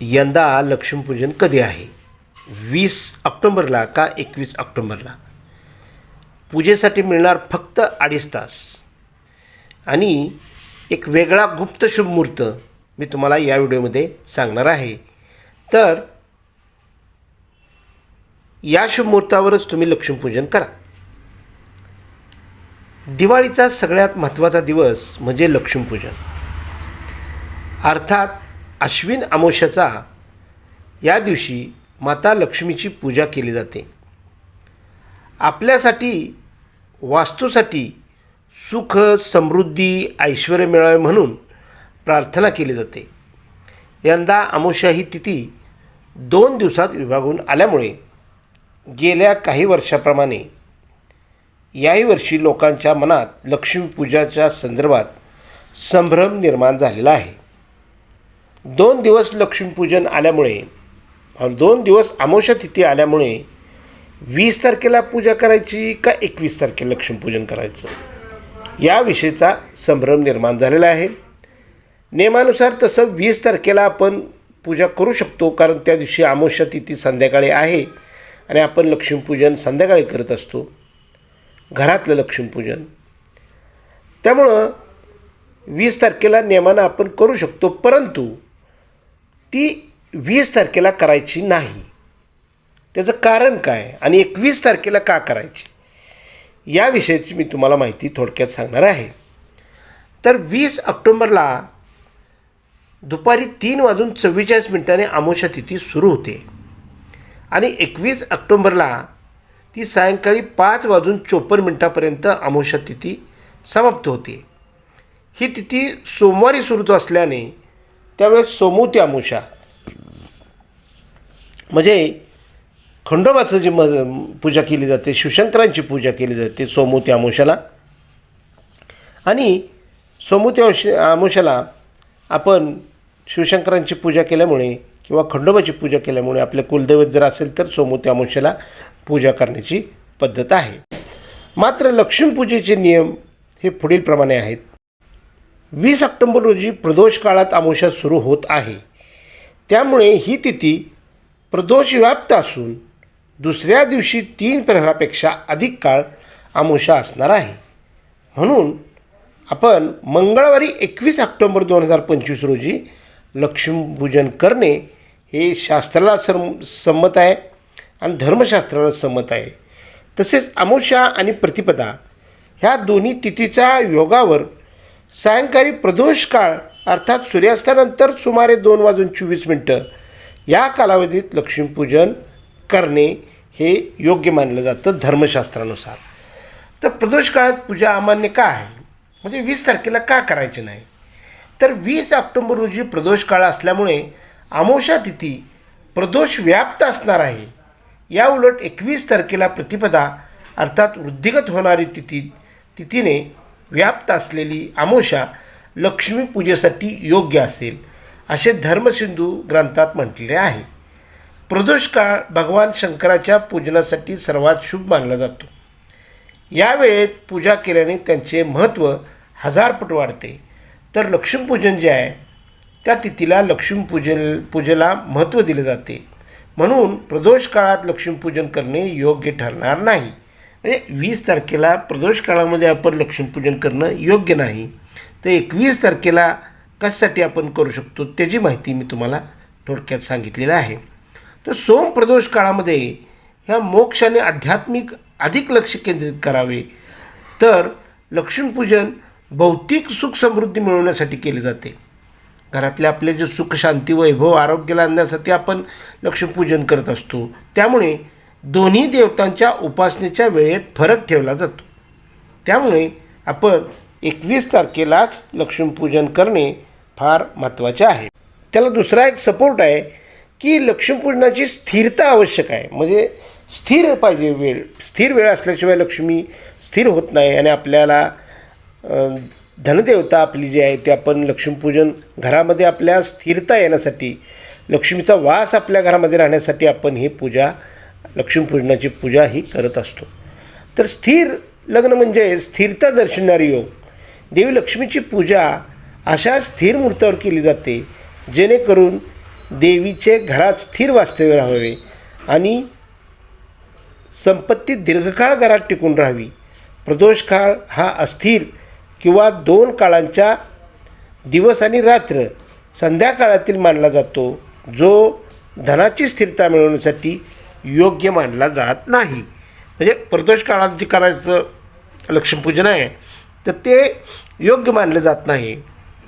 यंदा लक्ष्मीपूजन कधी आहे? वीस ऑक्टोंबरला का एकवीस ऑक्टोंबरला? पूजेसाठी मिळणार फक्त अडीच तास. आणि एक वेगळा गुप्त शुभ मुहूर्त मी तुम्हाला या व्हिडिओमध्ये सांगणार आहे. तर या शुभ मुहूर्तावरच तुम्ही लक्ष्मीपूजन करा. दिवाळीचा सगळ्यात महत्त्वाचा दिवस म्हणजे लक्ष्मीपूजन. अर्थात अश्विन अमोशाचा या दिवशी माता लक्ष्मीची पूजा केली जाते. आपल्यासाठी वास्तूसाठी सुख समृद्धी ऐश्वर मिळावे म्हणून प्रार्थना केली जाते. यंदा अमोशा ही तिथी दोन दिवसात विभागून आल्यामुळे गेल्या काही वर्षाप्रमाणे याही वर्षी लोकांच्या मनात लक्ष्मीपूजाच्या संदर्भात संभ्रम निर्माण झालेला आहे. दोन दिवस लक्ष्मीपूजन आल्यामुळे दोन दिवस अमावस्या तिथी आल्यामुळे वीस तारखेला पूजा करायची का एकवीस तारखेला लक्ष्मीपूजन करायचं? याविषयीचा संभ्रम निर्माण झालेला आहे. नियमानुसार तसं वीस तारखेला आपण पूजा करू शकतो कारण त्या दिवशी अमावस्या तिथी संध्याकाळी आहे आणि आपण लक्ष्मीपूजन संध्याकाळी करत असतो. घरातलं लक्ष्मीपूजन त्यामुळं वीस तारखेला नियमानं आपण करू शकतो परंतु ती वीस तारखेला करायची नाही. त्याचं कारण काय? आणि एकवीस तारखेला का करायची? याविषयीची मी तुम्हाला माहिती थोडक्यात सांगणार आहे. तर वीस ऑक्टोंबरला दुपारी तीन वाजून चव्वेचाळीस मिनिटांनी आमोशा तिथी सुरू होते. आणि एकवीस ऑक्टोंबरला ती सायंकाळी पाच वाजून चोपन्न मिनिटापर्यंत आमोशा तिथी समाप्त होते. ही तिथी सोमवारी सुरू असल्याने त्यावेळेस सोमवती म्हणजे खंडोबाचं जी म पूजा केली जाते शिवशंकरांची पूजा केली जाते सोमूत्या अमावस्याला आणि सोमवती अंश आपण शिवशंकरांची पूजा केल्यामुळे किंवा खंडोबाची पूजा केल्यामुळे आपले कुलदैवत जर असेल तर सोमवती अमावस्याला पूजा करण्याची पद्धत आहे. मात्र लक्ष्मीपूजेचे नियम हे पुढीलप्रमाणे आहेत. वीस ऑक्टोंबर रोजी प्रदोष काळात अमावस्या सुरू होत आहे. त्यामुळे ही तिथी प्रदोष व्याप्त असून दुसऱ्या दिवशी तीन प्रहरापेक्षा अधिक काळ अमावस्या असणार आहे. म्हणून आपण मंगळवारी एकवीस ऑक्टोंबर दोन हजार पंचवीस रोजी लक्ष्मीपूजन करणे हे शास्त्राला सम संमत आहे आणि धर्मशास्त्राला संमत आहे. तसेच अमावस्या आणि प्रतिपदा ह्या दोन्ही तिथीच्या योगावर सायंकाळी प्रदोष काळ अर्थात सूर्यास्तानंतर सुमारे दोन वाजून चोवीस मिनटं या कालावधीत लक्ष्मीपूजन करणे हे योग्य मानलं जातं धर्मशास्त्रानुसार. तर प्रदोष काळात पूजा अमान्य का आहे? म्हणजे वीस तारखेला का करायची नाही? तर वीस ऑक्टोंबर रोजी प्रदोष काळ असल्यामुळे अमावस्या तिथी प्रदोष व्याप्त असणार आहे. या उलट एकवीस तारखेला प्रतिपदा अर्थात वृद्धिगत होणारी तिथी तिथीने व्याप्त असलेली अमावस्या लक्ष्मीपूजेसाठी योग्य असेल असे धर्मसिंधू ग्रंथात म्हटलेले आहे. प्रदोष काळ भगवान शंकराच्या पूजनासाठी सर्वात शुभ मानला जातो. या वेळेत पूजा केल्याने त्यांचे महत्त्व हजारपट वाढते. तर लक्ष्मीपूजन जे आहे त्या तिथीला लक्ष्मीपूजन पूजेला महत्त्व दिले जाते. म्हणून प्रदोष काळात लक्ष्मीपूजन करणे योग्य ठरणार नाही. म्हणजे वीस तारखेला प्रदोष काळामध्ये आपण लक्ष्मीपूजन करणं योग्य नाही. तर एकवीस तारखेला कशासाठी आपण करू शकतो त्याची माहिती मी तुम्हाला थोडक्यात सांगितलेली आहे. तर सोम प्रदोष काळामध्ये ह्या मोक्ष आणि आध्यात्मिक अधिक लक्ष केंद्रित करावे. तर लक्ष्मीपूजन भौतिक सुख समृद्धी मिळवण्यासाठी केले जाते. घरातले आपले जे सुख शांती वैभव आरोग्याला आणण्यासाठी आपण लक्ष्मीपूजन करत असतो. त्यामुळे दोन्ही देवतांच्या उपासनेच्या वेळेत फरक ठेवला जातो. त्यामुळे आपण एकवीस तारखेलाच लक्ष्मीपूजन करणे फार महत्त्वाचे आहे. त्याला दुसरा एक सपोर्ट आहे की लक्ष्मीपूजनाची स्थिरता आवश्यक आहे. म्हणजे स्थिर पाहिजे वेळ. स्थिर वेळ असल्याशिवाय लक्ष्मी स्थिर होत नाही आणि आपल्याला धनदेवता आपली जी आहे ते आपण लक्ष्मीपूजन घरामध्ये आपल्या स्थिरता येण्यासाठी लक्ष्मीचा वास आपल्या घरामध्ये राहण्यासाठी आपण ही पूजा लक्ष्मीपूजनाची पूजा ही करत असतो. तर स्थिर लग्न म्हणजे स्थिरता दर्शवणारी योग. देवी लक्ष्मीची पूजा अशा स्थिर मुहूर्तावर केली जाते जेणेकरून देवीचे घरात स्थिर वास्तव्य राहावे आणि संपत्ती दीर्घकाळ घरात टिकून राहावी. प्रदोष काळ हा अस्थिर किंवा दोन काळांच्या दिवस आणि रात्र संध्याकाळातील मानला जातो जो धनाची स्थिरता मिळवण्यासाठी योग्य मानला जात नाही. म्हणजे प्रदोष काळात जे करायचं लक्ष्मीपूजन आहे तर ते योग्य मानलं जात नाही.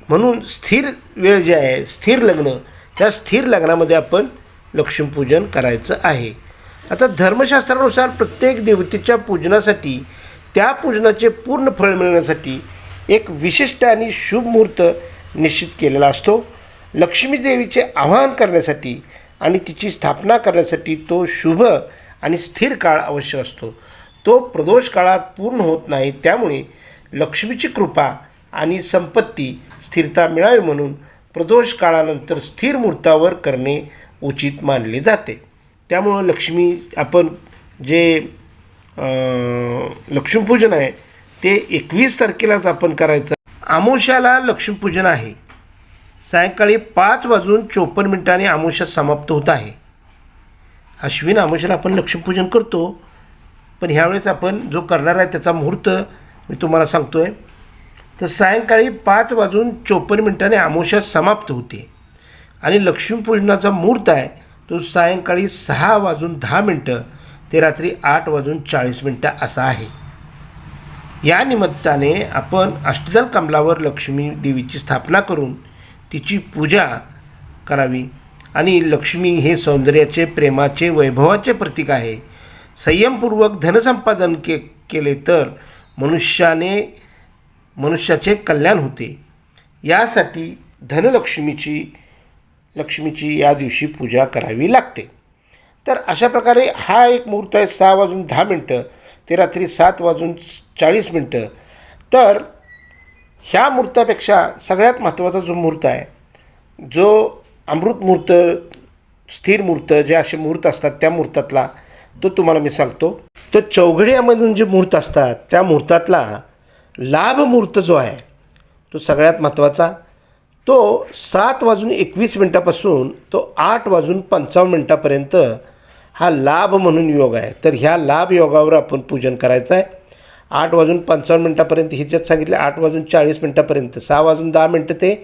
म्हणून स्थिर वेळ जे आहे स्थिर लग्न त्या स्थिर लग्नामध्ये आपण लक्ष्मीपूजन करायचं आहे. आता धर्मशास्त्रानुसार प्रत्येक देवतेच्या पूजनासाठी त्या पूजनाचे पूर्ण फळ मिळवण्यासाठी एक विशिष्ट आणि शुभ मुहूर्त निश्चित केलेला असतो. लक्ष्मीदेवीचे आवाहन करण्यासाठी आणि तिची स्थापना करण्यासाठी तो शुभ आणि स्थिर काळ आवश्यक असतो. तो प्रदोष काळात पूर्ण होत नाही त्यामुळे लक्ष्मीची कृपा आणि संपत्ती स्थिरता मिळावी म्हणून प्रदोष काळानंतर स्थिर मुहूर्तावर करणे उचित मानले जाते. त्यामुळं लक्ष्मी आपण जे लक्ष्मीपूजन आहे ते एकवीस तारखेलाच आपण करायचं. आमोशाला लक्ष्मीपूजन आहे. सायंकाळी पाच वाजून चोपन्न मिनिटांनी आमोशा समाप्त होत आहे. अश्विन आमोशाला आपण लक्ष्मीपूजन करतो. पण ह्यावेळेस आपण जो करणार आहे त्याचा मुहूर्त मी तुम्हाला सांगतो आहे तर सायंकाळी पाच वाजून चोपन्न मिनिटांनी आमोशा समाप्त होते. आणि लक्ष्मीपूजनाचा मुहूर्त आहे तो सायंकाळी सहा वाजून दहा मिनटं ते रात्री आठ वाजून चाळीस मिनटं असा आहे. या निमित्ताने आपण अष्टदल कमलावर लक्ष्मी देवीची स्थापना करून तिची पूजा करावी. आणि लक्ष्मी हे सौंदर्याचे प्रेमाचे वैभवाचे प्रतीक आहे. संयमपूर्वक धनसंपादन के केले तर मनुष्याने मनुष्याचे कल्याण होते. यासाठी धनलक्ष्मीची लक्ष्मीची या दिवशी पूजा करावी लागते. तर अशा प्रकारे हा एक मुहूर्त आहे सहा वाजून दहा मिनटं ते रात्री सात वाजून चाळीस मिनटं. तर ह्या मूर्तापेक्षा सगळ्यात महत्त्वाचा जो मूर्त आहे जो अमृत मूर्त स्थिर मूर्त जे असे मूर्त असतात त्या मुहूर्तातला तो तुम्हाला मी सांगतो. तर चौघड्यामधून जे मूर्त असतात त्या मुहूर्तातला लाभ मूर्त जो आहे तो सगळ्यात महत्त्वाचा. तो सात वाजून एकवीस मिनटापासून तो आठ वाजून पंचावन्न मिनटापर्यंत हा लाभ म्हणून योग आहे. तर ह्या लाभ योगावर आपण पूजन करायचं आहे. आठ वाजून पंचावन्न मिनटापर्यंत हिच्यात सांगितलं आठ वाजून चाळीस मिनटापर्यंत. सहा वाजून दहा मिनटं ते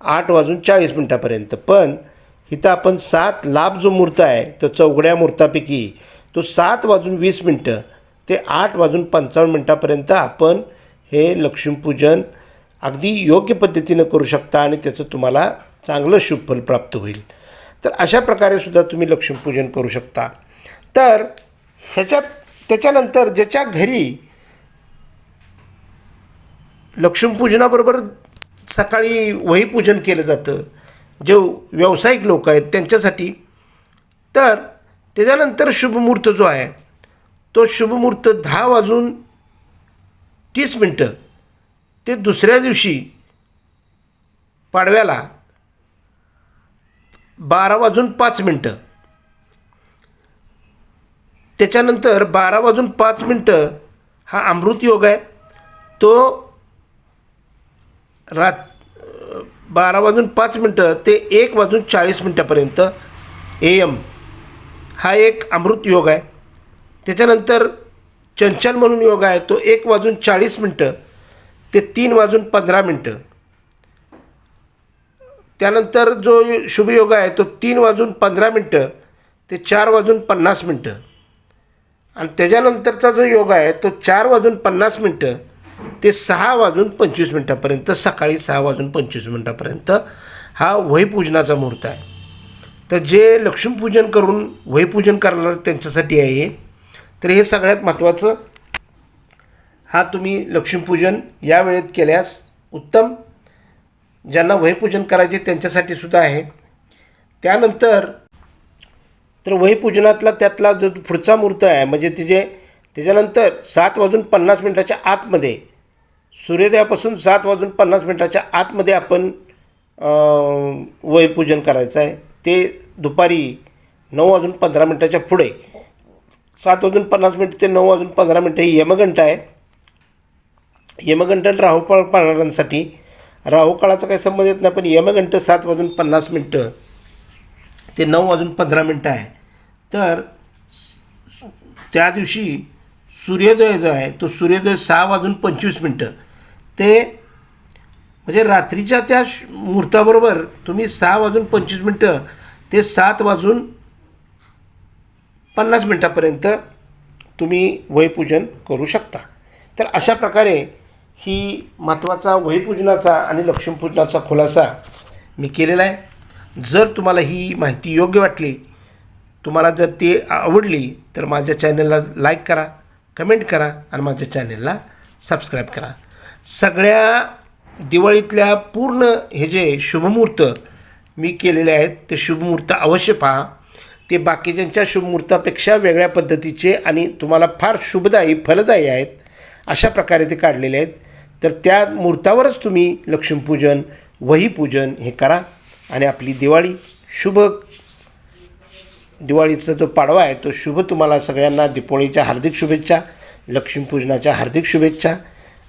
आठ वाजून चाळीस मिनटापर्यंत. पण इथं आपण सात लाभ जो मूर्त आहे तो चौघड्या मुहूर्तापैकी तो सात वाजून वीस मिनटं ते आठ वाजून पंचावन्न मिनटापर्यंत आपण हे लक्ष्मीपूजन अगदी योग्य पद्धतीनं करू शकता आणि त्याचं तुम्हाला चांगलं शुभफल प्राप्त होईल. तर अशा प्रकारे सुद्धा तुम्ही लक्ष्मीपूजन करू शकता. तर ह्याच्या त्याच्यानंतर ज्याच्या घरी लक्ष्मीपूजनाबरोबर सकाळी वहीपूजन केलं जातं. जे व्यावसायिक लोक आहेत त्यांच्यासाठी. तर त्याच्यानंतर शुभमुहूर्त जो आहे तो शुभमुहूर्त दहा वाजून तीस मिनटं. ते दुसऱ्या दिवशी पाडव्याला बारा वाजून पाच मिनटं. त्याच्यानंतर बारा वाजून पाच मिनटं हा अमृत योग आहे. तो रात बारा वाजून पाच मिनटं ते एक वाजून चाळीस मिनटापर्यंत ए एम हा एक अमृत योग आहे. त्याच्यानंतर चंचल म्हणून योग आहे तो एक वाजून चाळीस मिनटं ते तीन वाजून पंधरा मिनटं. त्यानंतर जो शुभयोग आहे तो तीन वाजून पंधरा मिनटं ते चार वाजून पन्नास मिनटं. आणि त्याच्यानंतरचा जो योग आहे तो चार वाजून पन्नास मिनटं ते सहा वाजून पंचवीस मिनटापर्यंत सकाळी सहा वाजून पंचवीस मिनटापर्यंत हा वहीपूजनाचा मुहूर्त आहे. तर जे लक्ष्मीपूजन करून वहीपूजन करणार त्यांच्यासाठी आहे हे. तर हे सगळ्यात महत्त्वाचं. हा तुम्ही लक्ष्मीपूजन या वेळेत केल्यास उत्तम. ज्यांना वहीपूजन करायचे त्यांच्यासाठी सुद्धा आहे. त्यानंतर तर वहीपूजनातला त्यातला जो पुढचा मुहूर्त आहे म्हणजे तिचे त्याच्यानंतर सात वाजून पन्नास मिनटाच्या आतमध्ये सूर्योदयापासून सात वाजून पन्नास मिनटाच्या आतमध्ये आपण वयपूजन करायचं आहे. ते दुपारी नऊ वाजून पंधरा मिनटाच्या पुढे. सात वाजून पन्नास मिनटं ते नऊ वाजून पंधरा मिनटं ही यमघंटा आहे. यमघंट राहुकाळ पाळणाऱ्यांसाठी राहुकाळाचा काही संबंध येत नाही पण यमघंट सात वाजून पन्नास मिनटं ते नऊ वाजून पंधरा मिनटं आहे. तर त्या दिवशी सूर्योदय जो आहे तो सूर्योदय सहा वाजून पंचवीस मिनटं. ते म्हणजे रात्रीच्या त्या श- मुहूर्ताबरोबर तुम्ही सहा वाजून पंचवीस मिनटं ते सात वाजून पन्नास मिनटापर्यंत तुम्ही वयपूजन करू शकता. तर अशा प्रकारे ही महत्त्वाचा वयपूजनाचा आणि लक्ष्मीपूजनाचा खुलासा मी केलेला आहे. जर तुम्हाला ही माहिती योग्य वाटली तुम्हाला जर ती आवडली तर माझ्या चॅनलला लाईक करा. कमेंट करा आणि माझ्या चॅनलला सबस्क्राईब करा. सगळ्या दिवाळीतल्या पूर्ण हे जे शुभमुहूर्त मी केलेले आहेत ते शुभमुहूर्त अवश्य पहा. ते बाकीच्यांच्या शुभमुहूर्तापेक्षा वेगळ्या पद्धतीचे आणि तुम्हाला फार शुभदायी फलदायी आहेत अशा प्रकारे ते काढलेले आहेत. तर त्या मुहूर्तावरच तुम्ही लक्ष्मीपूजन वहीपूजन हे करा आणि आपली दिवाळी शुभ दिवाळीचा जो पाडवा आहे तो शुभ तुम्हाला सगळ्यांना दीपावळीच्या हार्दिक शुभेच्छा लक्ष्मीपूजनाच्या हार्दिक शुभेच्छा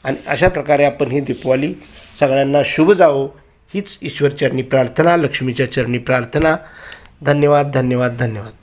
आणि अशा प्रकारे आपण ही दीपावली सगळ्यांना शुभ जावो हीच ईश्वरचरणी प्रार्थना लक्ष्मीच्या चरणी प्रार्थना. धन्यवाद धन्यवाद धन्यवाद.